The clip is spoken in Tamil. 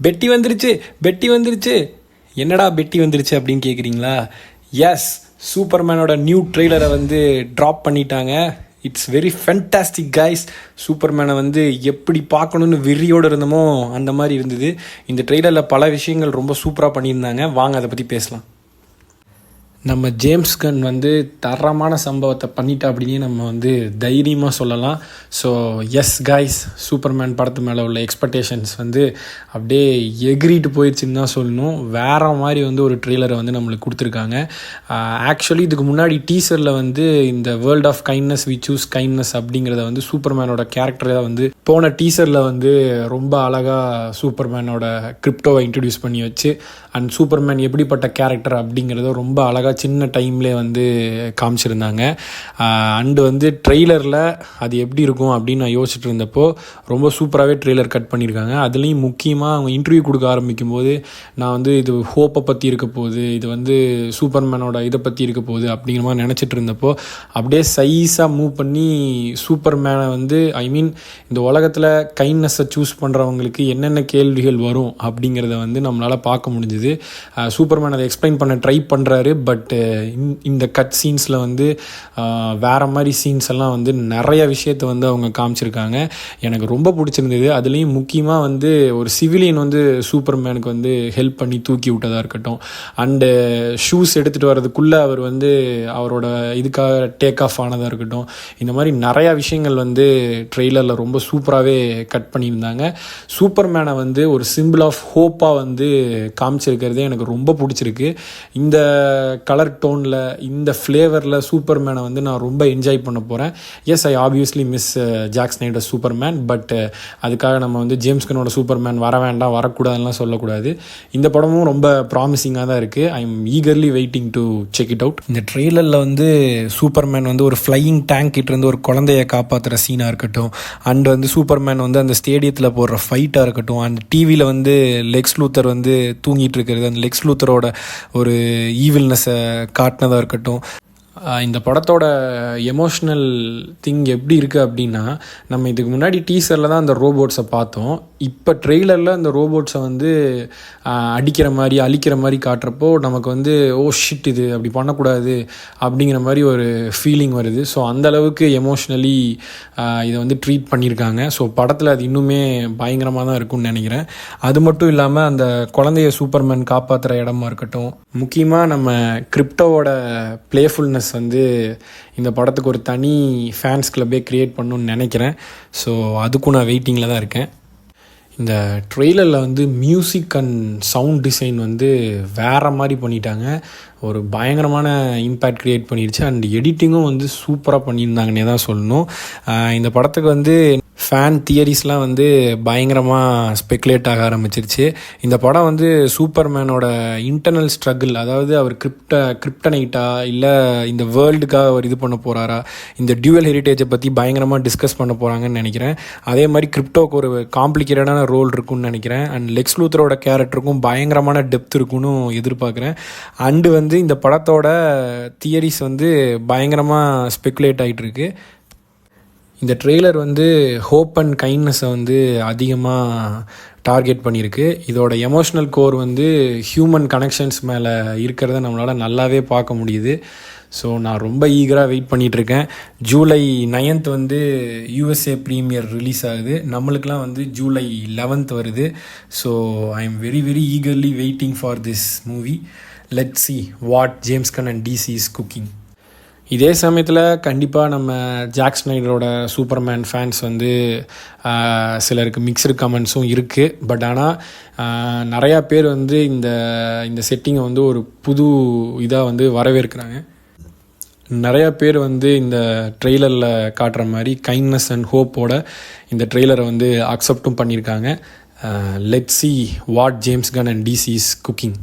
பெட்டி வந்துருச்சு பெட்டி வந்துருச்சு. என்னடா பெட்டி வந்துருச்சு அப்படின்னு கேட்குறீங்களா எஸ் சூப்பர்மேனோட நியூ ட்ரெய்லரை வந்து ட்ராப் பண்ணிட்டாங்க. இட்ஸ் வெரி ஃபென்டாஸ்டிக் கைஸ் சூப்பர்மேனை வந்து எப்படி பார்க்கணுன்னு வெறியோடு இருந்தோமோ அந்த மாதிரி இருந்தது. இந்த ட்ரெய்லரில் பல விஷயங்கள் ரொம்ப சூப்பராக பண்ணியிருந்தாங்க. வாங்க அதை பற்றி பேசலாம். நம்ம ஜேம்ஸ் கன் வந்து தரமான சம்பவத்தை பண்ணிட்டா அப்படின்னு நம்ம வந்து தைரியமாக சொல்லலாம். ஸோ எஸ் காய்ஸ் சூப்பர்மேன் படத்து மேலே உள்ள எக்ஸ்பெக்டேஷன்ஸ் வந்து அப்படியே எகிரிட்டு போயிடுச்சுன்னு தான் சொல்லணும். வேற மாதிரி வந்து ஒரு ட்ரெய்லரை வந்து நம்மளுக்கு கொடுத்துருக்காங்க. ஆக்சுவலி இதுக்கு முன்னாடி டீசரில் வந்து இந்த world of kindness we choose kindness அப்படிங்கிறத வந்து சூப்பர்மேனோட கேரக்டரை வந்து போன டீசரில் வந்து ரொம்ப அழகாக சூப்பர்மேனோட கிரிப்டோவை இன்ட்ரடியூஸ் பண்ணி வச்சு அண்ட் சூப்பர்மேன் எப்படிப்பட்ட கேரக்டர் அப்படிங்கிறத ரொம்ப அழகாக சின்ன டைம்லேயே வந்து காமிச்சிருந்தாங்க. அண்டு வந்து ட்ரெய்லரில் அது எப்படி இருக்கும் அப்படின்னு நான் யோசிச்சுட்டு இருந்தப்போ ரொம்ப சூப்பராகவே ட்ரெய்லர் கட் பண்ணியிருக்காங்க. அதுலேயும் முக்கியமாக அவங்க இன்டர்வியூ கொடுக்க ஆரம்பிக்கும் போது நான் வந்து இது ஹோப்பை பற்றி இருக்க போகுது இது வந்து சூப்பர்மேனோட இதை பற்றி இருக்க போகுது அப்படிங்கிற மாதிரி நினச்சிட்டு இருந்தப்போ அப்படியே சைஸாக மூவ் பண்ணி சூப்பர்மேனை வந்து ஐ மீன் இந்த உலகத்தில் கைண்ட்னஸை சூஸ் பண்ணுறவங்களுக்கு என்னென்ன கேள்விகள் வரும் அப்படிங்கிறத வந்து நம்மளால் பார்க்க முடிஞ்சுது. சூப்பர்மேன் அதை எக்ஸ்பிளைன் பண்ண ட்ரை பண்ணுறாரு பட் இந்த கட் சீன்ஸில் வந்து வேறு மாதிரி சீன்ஸ் எல்லாம் வந்து நிறைய விஷயத்தை வந்து அவங்க காமிச்சிருக்காங்க. எனக்கு ரொம்ப பிடிச்சிருந்தது. அதுலேயும் முக்கியமாக வந்து ஒரு சிவிலியன் வந்து சூப்பர்மேனுக்கு வந்து ஹெல்ப் பண்ணி தூக்கி விட்டதாக இருக்கட்டும். அண்டு ஷூஸ் எடுத்துகிட்டு வர்றதுக்குள்ளே அவர் வந்து அவரோட இதுக்காக டேக் ஆஃப் ஆனதாக இருக்கட்டும். இந்த மாதிரி நிறையா விஷயங்கள் வந்து ட்ரெய்லரில் ரொம்ப சூப்பராகவே கட் பண்ணியிருந்தாங்க. சூப்பர்மேனை வந்து ஒரு சிம்பிள் ஆஃப் ஹோப்பாக வந்து வச்சுருக்கிறதே எனக்கு ரொம்ப பிடிச்சிருக்கு. இந்த கலர் டோனில் இந்த ஃப்ளேவரில் சூப்பர்மேனை வந்து நான் ரொம்ப என்ஜாய் பண்ண போகிறேன் yes I obviously miss Zack Snyder Superman but அதுக்காக நம்ம வந்து ஜேம்ஸ்கனோட சூப்பர்மேன் வர வேண்டாம் வரக்கூடாதுலாம் சொல்லக்கூடாது. இந்த படமும் ரொம்ப ப்ராமிசிங்காக தான் இருக்குது I am eagerly waiting to check it out இந்த ட்ரெய்லரில் வந்து சூப்பர்மேன் வந்து ஒரு ஃப்ளையிங் டேங்க் கிட்ட இருந்து ஒரு குழந்தைய காப்பாற்றுற சீனாக இருக்கட்டும் அண்ட் வந்து சூப்பர்மேன் வந்து அந்த ஸ்டேடியத்தில் போடுற ஃபைட்டாக இருக்கட்டும் அண்ட் டிவியில் வந்து லெக்ஸ் லூத்தர் வந்து தூங்கிட்டு இருக்கிறது அந்த லெக்ஸ் லூத்தரோட ஒரு ஈவில்னஸை காட்டினதாக இருக்கட்டும். இந்த படத்தோட எமோஷ்னல் திங் எப்படி இருக்குது அப்படின்னா நம்ம இதுக்கு முன்னாடி டீசரில் தான் அந்த ரோபோட்ஸை பார்த்தோம். இப்போ ட்ரெய்லரில் அந்த ரோபோட்ஸை வந்து அடிக்கிற மாதிரி அழிக்கிற மாதிரி காட்டுறப்போ நமக்கு வந்து ஓ ஷிட் இது அப்படி பண்ணக்கூடாது அப்படிங்கிற மாதிரி ஒரு ஃபீலிங் வருது. ஸோ அந்தளவுக்கு எமோஷ்னலி இதை வந்து ட்ரீட் பண்ணியிருக்காங்க. ஸோ படத்தில் அது இன்னுமே பயங்கரமாக தான் இருக்கும்னு நினைக்கிறேன். அது மட்டும் இல்லாமல் அந்த குழந்தைய சூப்பர்மேன் காப்பாற்றுற இடமா இருக்கட்டும் முக்கியமாக நம்ம கிரிப்டோவோட ப்ளேஃபுல்னஸ் வந்து இந்த படத்துக்கு ஒரு தனி ஃபேன்ஸ் கிளப்பே க்ரியேட் பண்ணணும்னு நினைக்கிறேன். ஸோ அதுக்கும் நான் வெயிட்டிங்கில் தான் இருக்கேன். இந்த ட்ரெய்லரில் வந்து மியூசிக் அண்ட் சவுண்ட் டிசைன் வந்து வேறு மாதிரி பண்ணிட்டாங்க. ஒரு பயங்கரமான இம்பேக்ட் க்ரியேட் பண்ணிடுச்சு அண்ட் எடிட்டிங்கும் வந்து சூப்பராக பண்ணியிருந்தாங்கன்னே தான் சொல்லணும். இந்த படத்துக்கு வந்து ஃபேன் தியரிஸ்லாம் வந்து பயங்கரமாக ஸ்பெக்குலேட் ஆக ஆரம்பிச்சிருச்சு. இந்த படம் வந்து சூப்பர்மேனோட இன்டர்னல் ஸ்ட்ரகிள் அதாவது அவர் கிரிப்ட கிரிப்டனைட்டா இல்லை இந்த வேர்ல்டுக்காக அவர் இது பண்ண போகிறாரா இந்த டியூவல் ஹெரிட்டேஜை பற்றி பயங்கரமாக டிஸ்கஸ் பண்ண போகிறாங்கன்னு நினைக்கிறேன். அதே மாதிரி கிரிப்டோக்கு ஒரு காம்ப்ளிகேட்டடான ரோல் இருக்கும்னு நினைக்கிறேன். அண்ட் லெக்ஸ் லூத்தரோட கேரக்டருக்கும் பயங்கரமான டெப்த் இருக்குன்னு எதிர்பார்க்குறேன். அண்டு வந்து இந்த படத்தோட தியரிஸ் வந்து பயங்கரமாக ஸ்பெக்குலேட் ஆகிட்டு இருக்கு. இந்த ட்ரெய்லர் வந்து ஹோப் அண்ட் கைண்ட்னஸை வந்து அதிகமாக டார்கெட் பண்ணியிருக்கு. இதோட எமோஷ்னல் கோர் வந்து ஹியூமன் கனெக்ஷன்ஸ் மேலே இருக்கிறத நம்மளால் நல்லாவே பார்க்க முடியுது. ஸோ நான் ரொம்ப ஈகராக வெயிட் பண்ணிகிட்ருக்கேன் ஜூலை நைன்த் வந்து யூஎஸ்ஏ ப்ரீமியர் ரிலீஸ் ஆகுது. நம்மளுக்கெலாம் வந்து ஜூலை லெவன்த் வருது. So I am very very eagerly waiting for this movie let see what James Gunn and DC is cooking இதே சமயத்தில் கண்டிப்பாக நம்ம ஜாக் ஸ்னைடரோட சூப்பர்மேன் ஃபேன்ஸ் வந்து சிலருக்கு மிக்சடு கமெண்ட்ஸும் இருக்குது பட் ஆனால் நிறையா பேர் வந்து இந்த இந்த செட்டிங்கை வந்து ஒரு புது இதாக வந்து வரவேற்கிறாங்க. நிறையா பேர் வந்து இந்த ட்ரெய்லரில் காட்டுற மாதிரி கைண்ட்னஸ் அண்ட் ஹோப்போட இந்த ட்ரெய்லரை வந்து அக்செப்டும் பண்ணியிருக்காங்க. Let see what James Gunn and DC's cooking